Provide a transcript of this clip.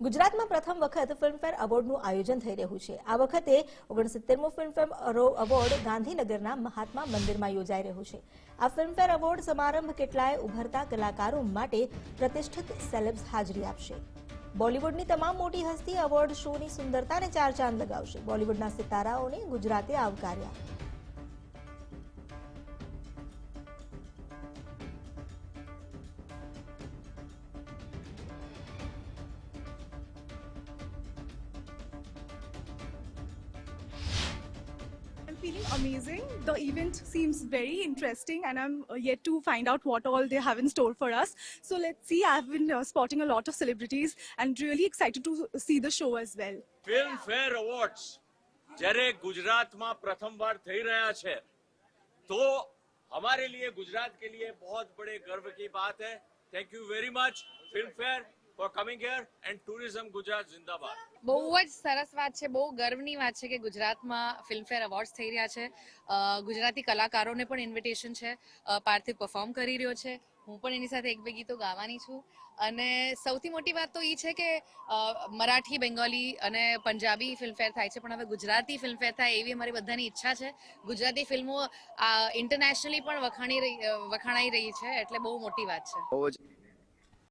ગુજરાતમાં પ્રથમ વખત ફિલ્મફેર એવોર્ડનું આયોજન થઈ રહ્યું છે. આ વખતે ઓગણસિત્તેરમો ફિલ્મફેર એવોર્ડ ગાંધીનગરના મહાત્મા મંદિરમાં યોજાઈ રહ્યો છે. આ ફિલ્મફેર એવોર્ડ સમારંભ કેટલાય ઉભરતા કલાકારો માટે પ્રતિષ્ઠિત સેલેબ્સ હાજરી આપશે. બોલિવૂડની તમામ મોટી હસ્તી એવોર્ડ શોની સુંદરતાને ચાર ચાંદ લગાવશે. બોલિવૂડના સિતારાઓને ગુજરાતે આવકાર્યા. feeling amazing. The event seems very interesting, and I'm uh, yet to find out what all they have in store for us. So let's see. I've been uh, spotting a lot of celebrities and really excited to see the show as well. Filmfare awards જ્યારે ગુજરાતમાં પ્રથમવાર થઈ રહ્યા છે तो हमारे लिए गुजरात के लिए बहुत बड़े गर्व की बात है thank you very much Filmfare for coming here and tourism Gujarat જિંદાબાદ બહુ જ સરસ વાત છે બહુ ગર્વની વાત છે કે ગુજરાતમાં ફિલ્મફેર એવોર્ડ્સ થઈ રહ્યા છે. ગુજરાતી કલાકારોને પણ ઇન્વિટેશન છે. પાર્થિવ પરફોર્મ કરી રહ્યો છે. હું પણ એની સાથે એક બે ગીતો ગાવાની છું. અને સૌથી મોટી વાત તો એ છે કે મરાઠી બેંગોલી અને પંજાબી ફિલ્મફેર થાય છે. પણ હવે ગુજરાતી ફિલ્મફેર થાય એવી અમારી બધાની ઈચ્છા છે. ગુજરાતી ફિલ્મો ઇન્ટરનેશનલી પણ વખાણી વખાણાઈ રહી છે. એટલે બહુ મોટી વાત છે.